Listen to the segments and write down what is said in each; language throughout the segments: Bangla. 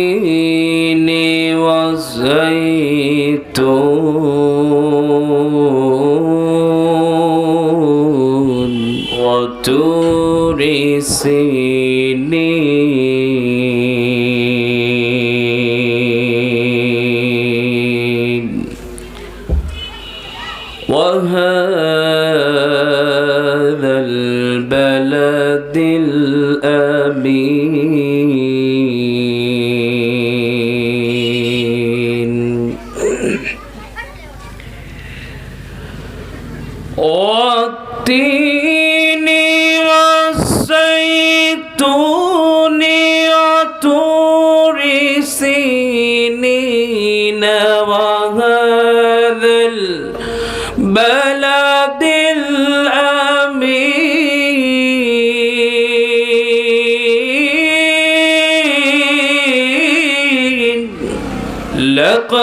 والتين والزيتون وتور سينين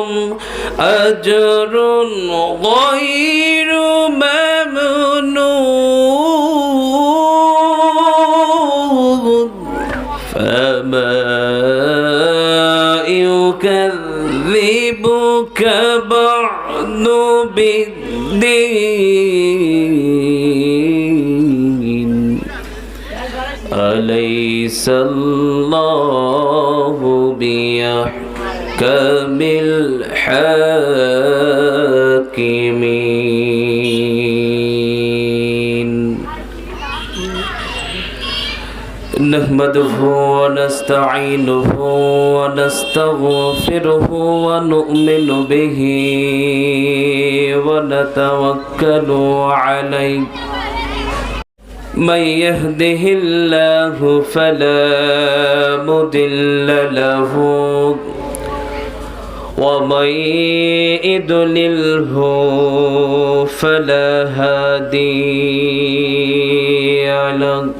فلهم أجر غير ممنون. فما يكذبك بعد بالدين. أليس الله نحمده ونستعينه ونستغفره ونؤمن به ونتوكل عليه. من يهده الله فلا مضل له ومن يضلله فلا هادي له.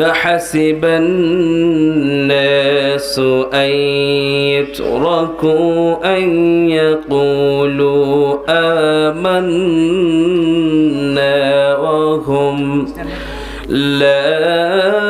فحسب الناس أن يتركوا أن يقولوا آمنا وهم لا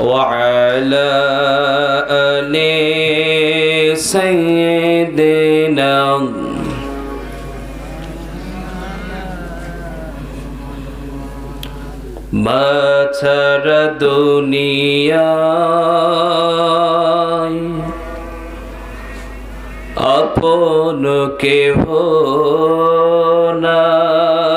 وعلى آل سيدنا ما ترى দুনিয়ায় আপন কেহ নাই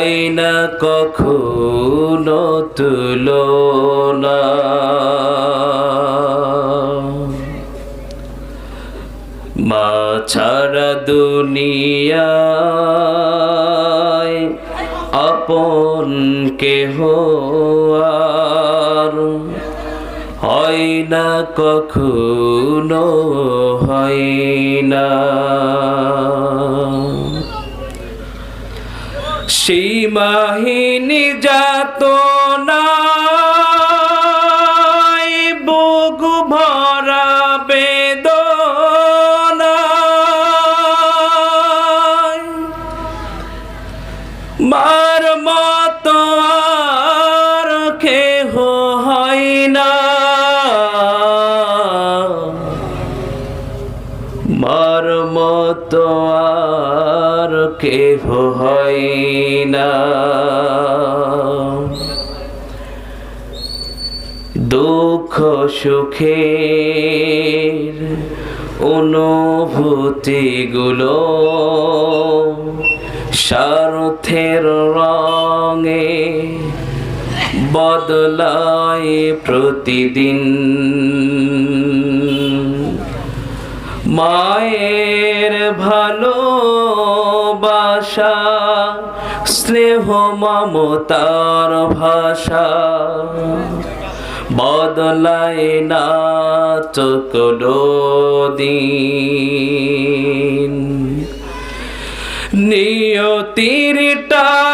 হয় না কখনো তুলনা মা ছাড়া দুনিয়ায় আপন কেহ আর হয় না, কখনো হয় না। সীমাহীন যাত বুক ভরা বেদনা। মার মতো আর কেহ না। মতো আর কেহ হয় দুঃখ সুখের অনুভূতিগুলো স্বার্থের রঙে বদলায় প্রতিদিন। মায়ের ভালোবাসা স্নেহ মমতার ভাষা। বদলায় না চকলো দিন নিয়তির টানে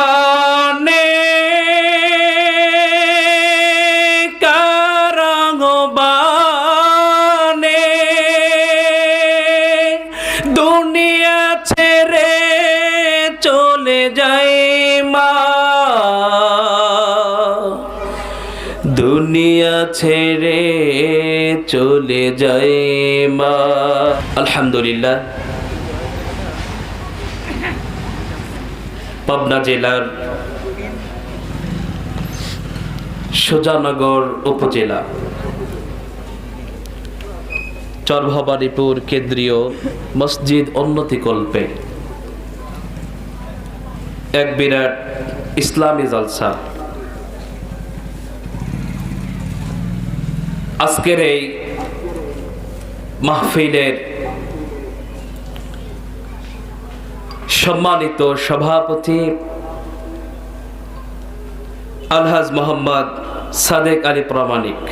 ছেড়ে চলে যায় মা। আলহামদুলিল্লাহ। পাবনা জেলার সোজানগর উপজেলা, চরভবানীপুর কেন্দ্রীয় মসজিদ উন্নতিকল্পে এক বিরাট ইসলামী জলসা। আজকের এই মাহফিলের সম্মানিত সভাপতি আলহাজ মোহাম্মদ সাদেক আলী প্রামাণিক।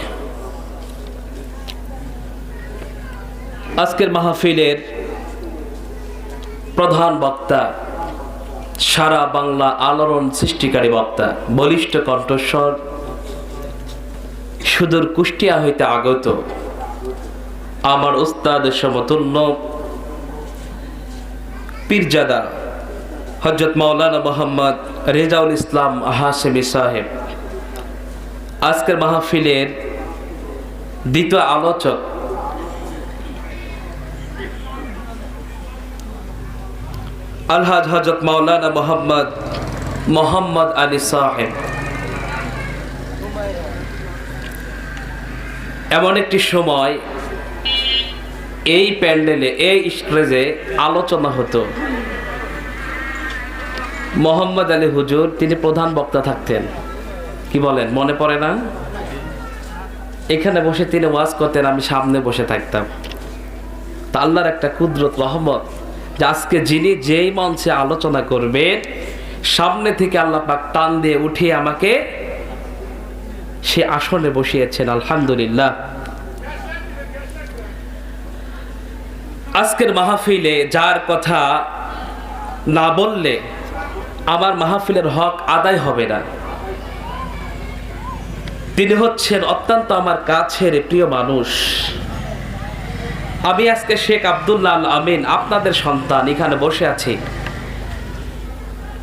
আজকের মাহফিলের প্রধান বক্তা, সারা বাংলা আলোড়ন সৃষ্টিকারী বক্তা, বলিষ্ঠ কণ্ঠস্বর সুদূর কুষ্টিয়া হইতে আগত। আমার উস্তাদ সমতুল্য পীরজাদা হজরত মাওলানা মোহাম্মদ রেজাউল ইসলাম হাসেমি সাহেব। আজকের মাহফিলের দ্বিতীয় আলোচক আলহাজ হজরত মাওলানা মোহাম্মদ মোহাম্মদ আলী সাহেব। এমন একটি সময় এই প্যান্ডেলে, এই স্টেজে আলোচনা হতো। মোহাম্মদ আলী হুজুর, তিনি প্রধান বক্তা থাকতেন। কি বলেন, মনে পড়ে না? এখানে বসে তিনি ওয়াজ করতেন, আমি সামনে বসে থাকতাম। তা আল্লাহর একটা কুদরত, রহমত যে আজকে যিনি যেই মঞ্চে আলোচনা করবেন, সামনে থেকে আল্লাহ পাক টান দিয়ে উঠিয়ে আমাকে সে আসনে বসিয়েছেন, আলহামদুলিল্লাহ। আজকের মাহফিলে যার কথা না বললে আমার মাহফিলের হক আদায় হবে না। তিনি হচ্ছেন অত্যন্ত আমার কাছের প্রিয় মানুষ। আমি আজকে শেখ আবদুল্লাহ আমিন, আপনাদের সন্তান, এখানে বসে আছি।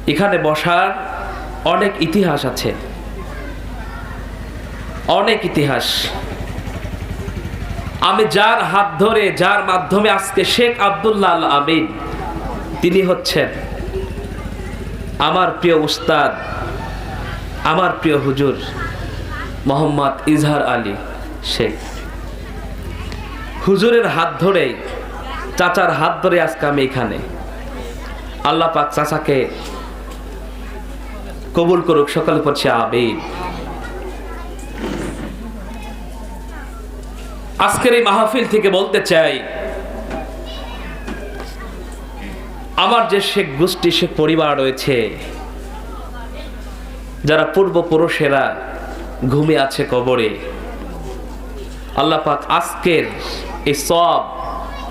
এখানে বসার অনেক ইতিহাস আছে। অনেক ইতিহাস। আমি যার হাত ধরে, যার মাধ্যমে আজকে শেখ আবদুল্লাহ আল আমিন, তিনি হচ্ছেন আমার প্রিয় উস্তাদ, আমার প্রিয় হুজুর মোহাম্মদ ইজহার আলী শেখ। হুজুরের হাত ধরে চাচার হাত ধরে আজকে আমি এখানে। আল্লাহ পাক চাচাকে কবুল করুক, সকলে পড়ছে আমিন। আজকের এই মাহফিল থেকে বলতে চাই, আমার যে শেখ গোষ্ঠী, শেখ পরিবার রয়েছে, যারা পূর্বপুরুষেরা ঘুমিয়ে আছে কবরে, আল্লাহ পাক আজকের এই সব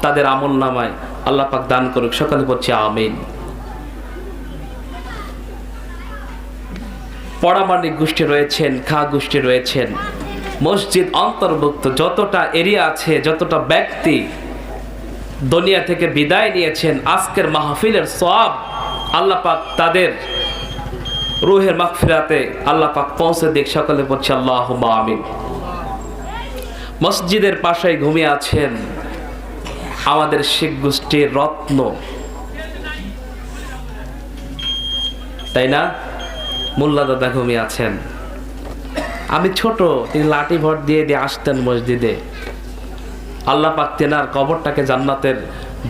তাদের আমল নামায় আল্লাহ পাক দান করুক। সকালে পড়ছে আমিন। পরামানিক গোষ্ঠী রয়েছেন, খা গোষ্ঠী রয়েছেন। মসজিদ অন্তর্ভুক্ত, যতটা এরিয়া আছে, যতটা ব্যক্তি দুনিয়া থেকে বিদায় নিয়েছেন, আজকের মাহফিলের সব আল্লাহ পাক তাদের রুহের মাগফিরাতে আল্লাহ পাক পৌঁছে দিক, সকলে বলছে আল্লাহ আমিন। মসজিদের পাশে ঘুমিয়ে আছেন আমাদের শিখ গোষ্ঠীর রত্ন। তাই না? মোল্লা দাদা ঘুমিয়ে আছেন। আমি ছোট, তিনি লাঠি ভর দিয়ে দিয়ে আসতেন মসজিদে। আল্লাহ পাক তেনার কবরটাকে জান্নাতের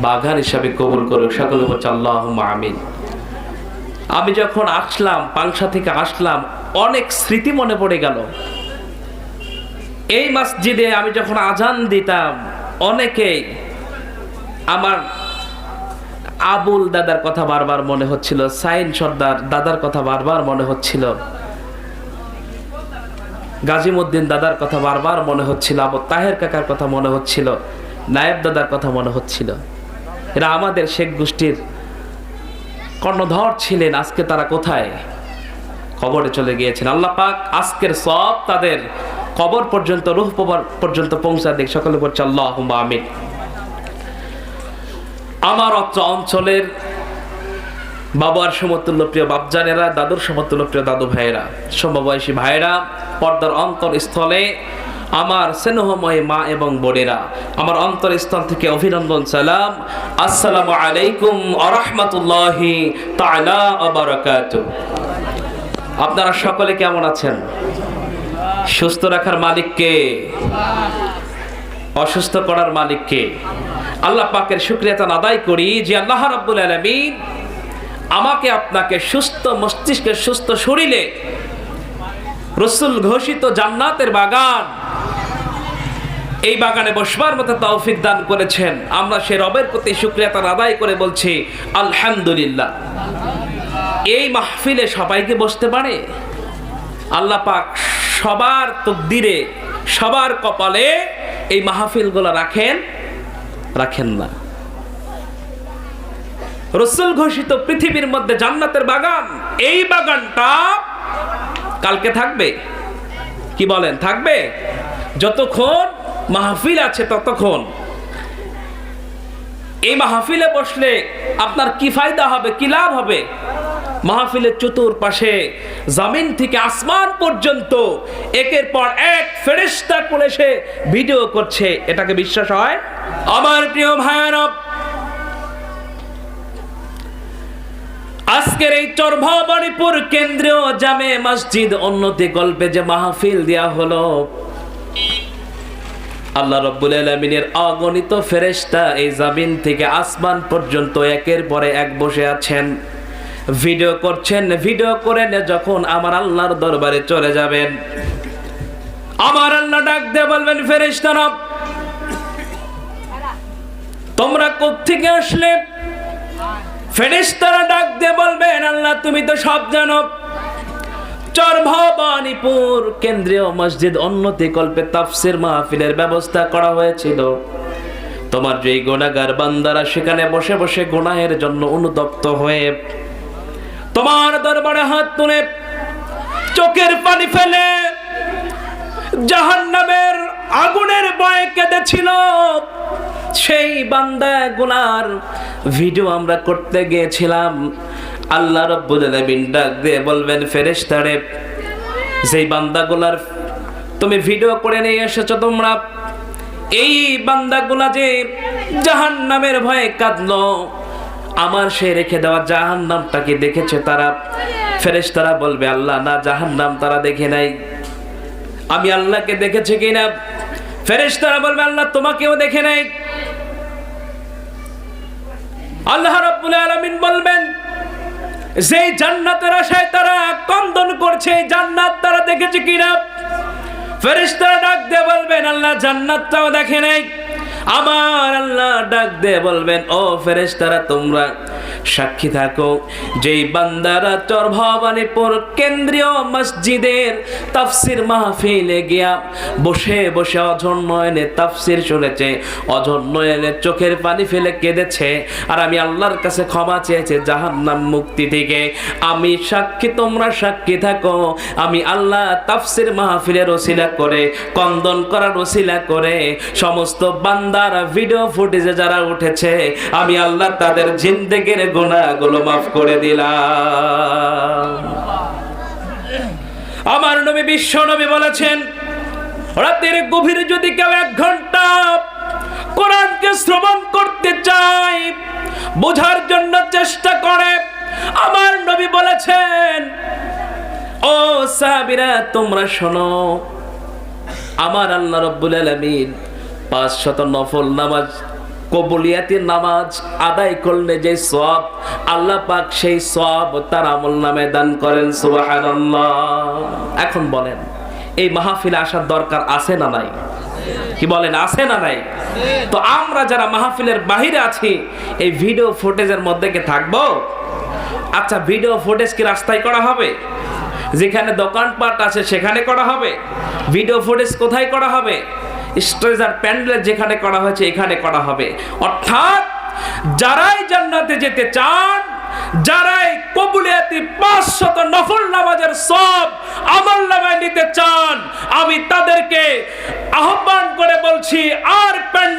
বাগান হিসাবে কবুল করে সকলে বলছে আল্লাহ আমিন। আমি যখন আসলাম, পাংশা থেকে আসলাম, অনেক স্মৃতি মনে পড়ে গেল। এই মসজিদে আমি যখন আজান দিতাম অনেকেই আমার আবুল দাদার কথা বারবার মনে হচ্ছিল, সাইন সর্দার দাদার কথা বারবার মনে হচ্ছিল। গাজিমুদ্দিন দাদার কথা বারবার মনে হচ্ছিল, আবু তাহের কাকার কথা মনে হচ্ছিল, নায়েব দাদার কথা মনে হচ্ছিল। এরা আমাদের শেখ গোষ্ঠীর কর্ণধর ছিলেন, আজকে তারা কোথায়? কবরে চলে গিয়েছেন। আল্লাহ পাক আজকের সব তাদের কবর পর্যন্ত, রুহ পর্যন্ত পৌঁছা দেখ সকলে বলছে আল্লাহ আমিন। আমার অত্র অঞ্চলের বাবার সমতুল্য প্রিয় বাপজানেরা, দাদুর সমতুল্য প্রিয় দাদু ভাইয়েরা, সমবয়সী ভাইয়েরা পর্দার অন্তর স্থলে আমার স্নেহময় মা এবং বোনেরা, আমার অন্তর স্থল থেকে অভিনন্দন, সালাম। আসসালামু আলাইকুম আরহামতুল্লাহি আপনারা সকলে কেমন আছেন? সুস্থ রাখার মালিককে অসুস্থ করার মালিককে আল্লাহ পাকের শুক্রিয়াতা আদায় করি যে আল্লাহ রাব্বুল আলামিন আমাকে আপনাকে সুস্থ মস্তিষ্কের সুস্থ শরীরে রসুল ঘোষিত জান্নাতের বাগান। এই বাগানে বসবার মতো তৌফিক দান করেছেন। আমরা সে রবের প্রতি শুক্রিয়া তার আদায় করে বলছি, আলহামদুলিল্লাহ। এই মাহফিলে সবাইকে বসতে পারে? আল্লাহ পাক সবার তকদিরে, সবার কপালে এই মাহফিলগুলো রাখেন রাখেন না। রসুল ঘোষিত পৃথিবীর মধ্যে জান্নাতের বাগান, এই বাগানটা কালকে থাকবে? কি বলেন, থাকবে? যতক্ষণ মাহফিল আছে ততক্ষণ। এই মাহফিলে বসলে আপনার কি ফায়দা হবে, কি লাভ হবে? মাহফিলের চতুর্পাশে জামিন থেকে আসমান পর্যন্ত একের পর এক ফেরেস্তা করে ভিডিও করছে। এটাকে বিশ্বাস হয়? আমার প্রিয় ভাইয়ারব আজকের এই চরভাবাড়িপুর কেন্দ্রীয় জামে মসজিদ উন্নতি গল্পে যে মাহফিল দেয়া হলো, আল্লাহ রব্বুল আলমিনের অগণিত ফেরেস্তা এই জামিন থেকে আসমান পর্যন্ত একের পরে এক বসে আছেন। ভিডিও করছেন, ভিডিও করে যখন আমার আল্লাহর দরবারে চলে যাবেন। আমার আল্লাহ ডাক দিয়ে বলবেন ফেরেস্তারা তোমরা কোত্থেকে আসলে? ফেরেশতারা ডাক দিয়ে বলবেন, আল্লাহ তুমি তো সব জানো। চর ভবানীপুর কেন্দ্রীয় মসজিদ উন্নতি কল্পে তাফসির মাহফিলের ব্যবস্থা করা হয়েছিল। তোমার যে গোনাগার বান্দারা সেখানে বসে বসে গুনাহের জন্য অনুতপ্ত হয়ে তোমার দরবারে হাত তুলে চোখের পানি ফেলে জাহান্নামের আগুনের বয়ে কেঁদেছিল। সেই বান্দা গুনার ভিডিও আমরা করতে গিয়েছিলাম। আল্লাহ রব্বুল আলামিন ডাক দিয়ে বলবেন, ফেরেশতারে, যেই বান্দাগুলার তুমি ভিডিও করে নিয়ে এসেছ তোমরা, এই বান্দাগুলা যে জাহান্নামের ভয়ে কাঁদলো, আমার সে রেখে দেওয়া জাহান্নামটাকে দেখেছে তারা? ফেরেশতারা বলবে, আল্লাহ, না, জাহান্নাম তারা দেখে নাই। আমি আল্লাহকে দেখেছি কিনা? ফেরেশতারা বলবে, আল্লাহ, তোমাকেও দেখে নাই। আল্লাহ রাব্বুল আলামিন বলবেন, যেই জান্নাতের আশায় তারা কন্দন করছে জান্নাত তারা দেখেছে কিনা? ফেরেশতারা ডাক দিয়ে বলবেন, আল্লাহ জান্নাতটাও দেখে নাই। আমার আল্লাহ ডাক দিয়ে বলবেন, ও ফেরেশতারা, তোমরা সাক্ষী থাকো। যেই বান্দারা চর ভবানীপুর কেন্দ্রীয় মসজিদের তাফসির মাহফিলে গিয়া বসে বসে অঝর নয়নে তাফসির শুনেছে অঝর নয়নে চোখের পানি ফেলে কেঁদেছে, আর আমি আল্লাহর কাছে ক্ষমা চেয়েছে জাহান্নাম মুক্তি থেকে। আমি সাক্ষী, তোমরা সাক্ষী থাকো। আমি আল্লাহ তাফসির মাহফিলের ওসিলা করে, কন্দন করার ওসিলা করে, সমস্ত বান্দার ভিডিও ফুটেজে যারা উঠেছে, আমি আল্লাহ তাদের জিন্দেগির গুণাগুলো মাফ করে দিলাম। আমার নবী, বিশ্ব নবী বলেছেন, রাতের গভীরে যদি কেউ এক ঘণ্টা কোরআনকে শ্রবণ করতে চায়, বোঝার জন্য চেষ্টা করে, আমার নবী বলেছেন, ও সাহাবীরা, তোমরা শোনো, আমার আল্লাহ রব্বুল আলামিন পাঁচ শত নফল নামাজ কবুলিয়াতের নামাজ আদায় করলে যে সব আল্লাহ পাক সেই সব তার আমল নামে দান করেন এখন বলেন, এই মাহফিলে আসার দরকার আছে না নাই? কি বলেন, আছে না নাই? তো আমরা যারা মাহফিলের বাহিরে আছি, এই ভিডিও ফুটেজের মধ্যে কি থাকব? আচ্ছা ভিডিও ফুটেজ কি রাস্তায় করা হবে? যেখানে দোকানপাট আছে সেখানে করা হবে? ভিডিও ফুটেজ কোথায় করা হবে? স্টেজার প্যান্ডেল যেখানে করা হয়েছে, এখানে করা হবে। অর্থাৎ, যারাই জান্নাতে যেতে চান, যারাই কবুলিয়াতি পাঁচশত নফল নামাজের সব আমল নামায় নিতে চান, আমি তাদেরকে আহ্বান করে বলছি, আর প্যান্ডেলের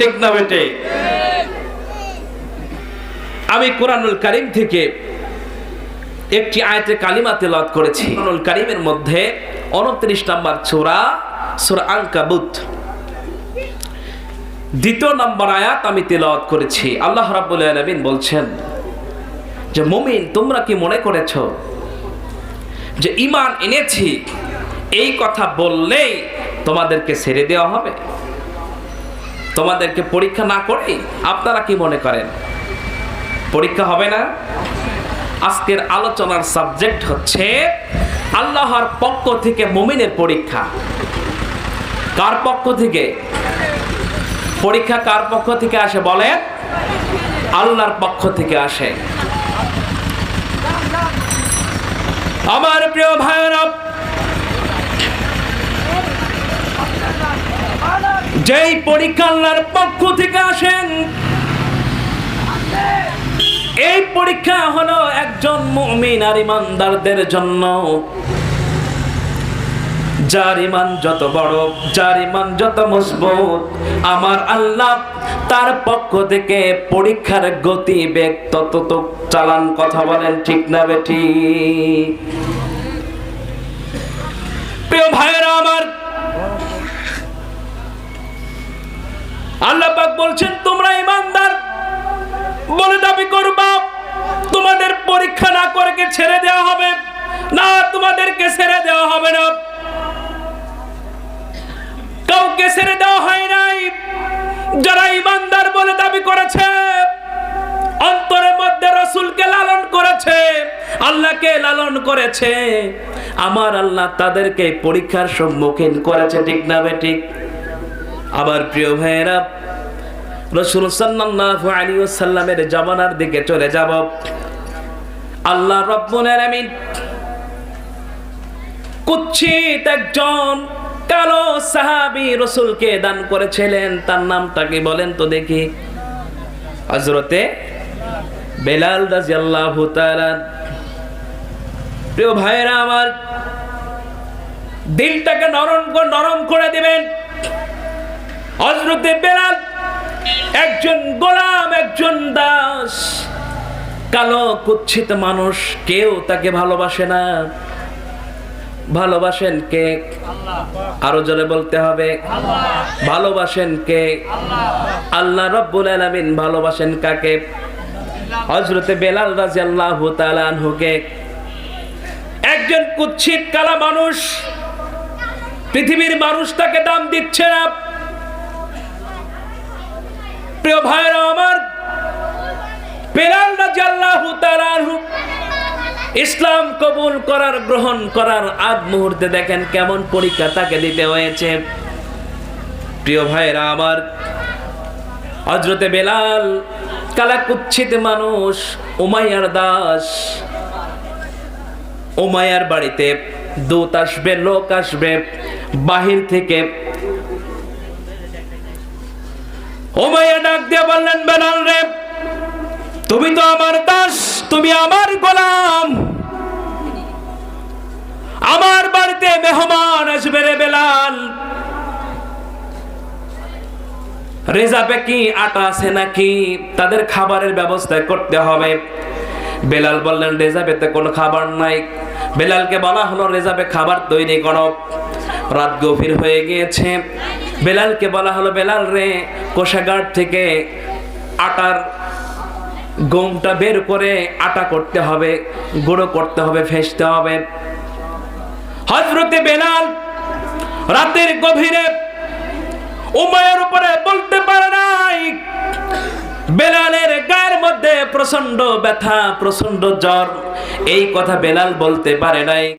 ঠিক না বেটে আমি কোরআনুল কারিম থেকে একটি আয়াতে কালিমা তেলাওয়াত করেছি। কোরআনুল কারিমের মধ্যে উনত্রিশ নম্বর সূরা সূরা আনকাবুত দ্বিতীয় নম্বর আয়াত আমি তেলাওয়াত করেছি। আল্লাহ রাব্বুল আলামিন বলছেন যে, মুমিন, তোমরা কি মনে করেছ যে ইমান এনেছি? এই কথা বললেই তোমাদেরকে ছেড়ে দেওয়া হবে? তোমাদেরকে পরীক্ষা না করে আপনারা কি মনে করেন? পরীক্ষা হবে না? আজকের আলোচনার সাবজেক্ট হচ্ছে আল্লাহর পক্ষ থেকে মুমিনের পরীক্ষা। কার পক্ষ থেকে? পরীক্ষা কার পক্ষ থেকে আসে বলে আল্লাহর পক্ষ থেকে আসে। আমার প্রিয় ভাইয়েরা যেই পরীক্ষা পক্ষ থেকে আসেন, এই পরীক্ষা হলো একজন মুমিন আর ইমানদারদের জন্য। যার ইমান যত বড়, যার ইমান যত মজবুত, আমার আল্লাহ তার পক্ষ থেকে পরীক্ষার গতি বেগ তত তো চালান কথা বলেন ঠিক না বেঠি প্রিয় ভাইয়েরা, আমার আল্লাহ পাক বলছেন, তোমরা ইমানদার, বলে দাবি করবা, তোমাদের পরীক্ষা না করে কে ছেড়ে দেওয়া হবে? না, তোমাদেরকে ছেড়ে দেওয়া হবে না। কাউকে ছেড়ে দেওয়া হয় নাই। যারা ইমানদার বলে দাবি করেছে, অন্তরের মধ্যে রসুলকে লালন করেছে, আল্লাহকে লালন করেছে, আমার আল্লাহ তাদেরকে পরীক্ষার সম্মুখীন করেছে, ঠিক না বে ঠিক? আবার প্রিয় ভাইয়েরা, রসুল সাল্লাল্লাহু আলাইহি ওয়াসাল্লামের জামানার দিকে চলে যাব। আল্লাহ রব্বুল আলামিন কুচ্ছিত একজন কালো সাহাবী রসুলকে দান করেছিলেন। তার নামটা কি বলেন তো দেখি। হযরতে বেলাল রাদিয়াল্লাহু তাআলা। প্রিয় ভাইয়েরা, আমার দিলটাকে নরম নরম করে দিবেন। হজরতে বেলাল, একজন গোলাম, একজন দাস। কালো কুচ্ছিত মানুষ, কেউ তাকে ভালোবাসে না। ভালোবাসেন কে? আরও জোরে বলতে হবে। ভালোবাসেন কে? আল্লাহ রব্বুল আলামিন ভালোবাসেন কাকে? হজরতে বেলাল রাজিয়াল্লাহু তাআলা আনহুকে। একজন কুচ্ছিত কালা মানুষ, পৃথিবীর মানুষ তাকে দাম দিচ্ছে না। প্রিয় ভাইরা আমার, বেলাল রাজিয়াল্লাহু তাআলা ইসলাম কবুল করার, গ্রহণ করার আগ মুহূর্তে দেখেন কেমন পরীক্ষা তাকে দিতে হয়েছে। প্রিয় ভাইরা আমার হজরতে বেলাল কালা কুচ্ছিত মানুষ, উমাইয়ার দাস, উমাইয়ার বাড়িতে দূত আসবে, লোক আসবে, বাহির থেকে উমাইয়া ডাক দিয়ে বললেন, বেলাল রে, তুমি তো আমার দাস, তুমি আমার গোলাম। আমার বাড়িতে মেহমান আসবে রে বেলাল। রেজাবে কি আটা আছে নাকি? তাদের খাবারের ব্যবস্থা করতে হবে। বেলাল বললেন রেজাবেতে কোনো খাবার নাই। বেলালকে বলা হলো রেজাবে খাবার তৈরি করো। রাত গভীর হয়ে গিয়েছে। বেলালকে বলা হলো, বেলাল রে, কোষাগার থেকে আটার গমটা বের করে আটা করতে হবে, গুঁড়ো করতে হবে, ফেসতে হবে। হজরতে বেলাল রাতের গভীরে উমায়ের উপরে বলতে পারে নাই। বেলালের গায়ের মধ্যে প্রচণ্ড ব্যথা প্রচণ্ড জ্বর। এই কথা বেলাল বলতে পারে নাই।